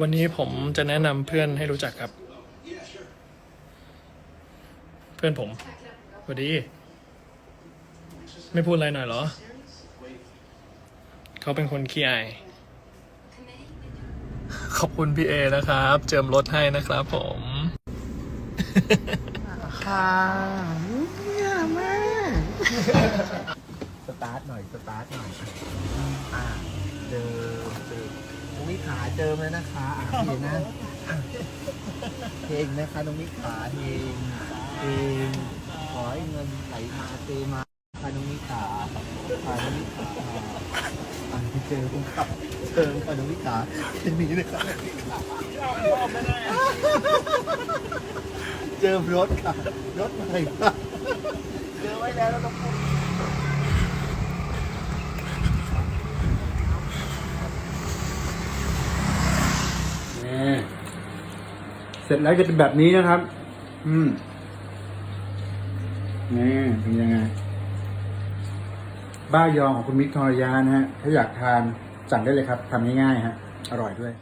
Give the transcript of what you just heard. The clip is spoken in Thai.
วันนี้ผมจะแนะนำเพื่อนให้รู้จักครับ เพื่อนผมสวัสดี ไม่พูดอะไรหน่อยเหรอ เขาเป็นคนขี้อาย ขอบคุณพี่เอนะครับ เจิมรถให้นะครับผม ค่ะเนี่ยแม่สตาร์ทหน่อย สตาร์ทหน่อย เจิมเลยนะคะอะเพลงนะเพลงนะคะน้องมิขาเพลงเพลงขอให้เงินไหลมาเทมาค่ะน้องมิขาค่ะน้องมิขาอะเจอคุณขับเจิมค่ะน้องมิขาเพลงนี้เลยค่ะเจิมรถค่ะรถใหม่ค่ะเจอไว้แล้วแล้วต้องพูด นี่ เสร็จแล้วจะเป็นแบบนี้นะครับ อืมนี่เป็นยังไง บ้ายองของคุณมิกทรยานะฮะ ถ้าอยากทานสั่งได้เลยครับทำง่ายๆฮะ อร่อยด้วย